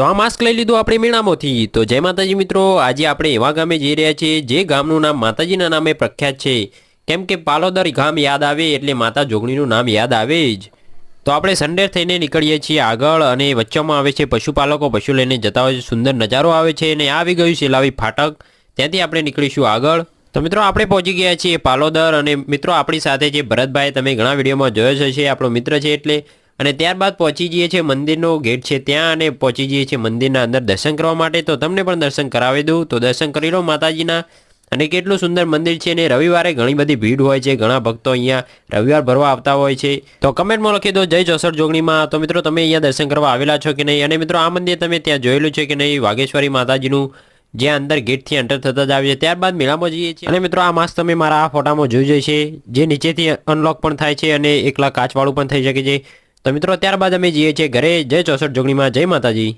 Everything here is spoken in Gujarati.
તો આ માસ્ક લઈ લીધું આપણે મેળામાંથી. તો જય માતાજી મિત્રો, આજે આપણે એવા ગામે જઈ રહ્યા છીએ જે ગામનું નામ માતાજીના નામે પ્રખ્યાત છે. કેમ કે પાલોદર ગામ યાદ આવે એટલે માતા જોગણીનું નામ યાદ આવે જ. તો આપણે સંડેર થઈને નીકળીએ છીએ આગળ અને વચ્ચેમાં આવે છે પશુપાલકો. પશુ લઈને જતા હોય છે, સુંદર નજારો આવે છે અને આવી ગયું સેલાવી ફાટક. ત્યાંથી આપણે નીકળીશું આગળ. તો મિત્રો, આપણે પહોંચી ગયા છીએ પાલોદર અને મિત્રો, આપણી સાથે જે ભરતભાઈ તમે ઘણા વિડીયોમાં જોયો છે આપણો મિત્ર છે એટલે અને ત્યારબાદ પહોંચી જઈએ છીએ મંદિરનો ગેટ છે ત્યાં અને પહોંચી જઈએ છીએ મંદિરના અંદર દર્શન કરવા માટે. તો તમને પણ દર્શન કરાવી દઉં. તો દર્શન કરી લો માતાજીના. અને કેટલું સુંદર મંદિર છે અને રવિવારે ઘણી બધી ભીડ હોય છે, ઘણા ભક્તો અહીંયા રવિવાર ભરવા આવતા હોય છે. તો કમેન્ટમાં લખી દો જય ચોસઠ જોગણીમાં. તો મિત્રો તમે અહીંયા દર્શન કરવા આવેલા છો કે નહીં? અને મિત્રો આ મંદિર તમે ત્યાં જોયેલું છે કે નહીં? વાઘેશ્વરી માતાજીનું જે અંદર ગેટથી એન્ટર થતા જ આવે છે. ત્યારબાદ મેળામાં જઈએ છીએ. અને મિત્રો આ માસ્ક તમે મારા આ ફોટામાં જોઈ જશે. જે નીચેથી અનલોક પણ થાય છે અને એકલા કાચવાળું પણ થઈ શકે છે. તો મિત્રો ત્યારબાદ અમે જઈએ છીએ ઘરે. જય ચોસઠ જોગણીમાં. જય માતાજી.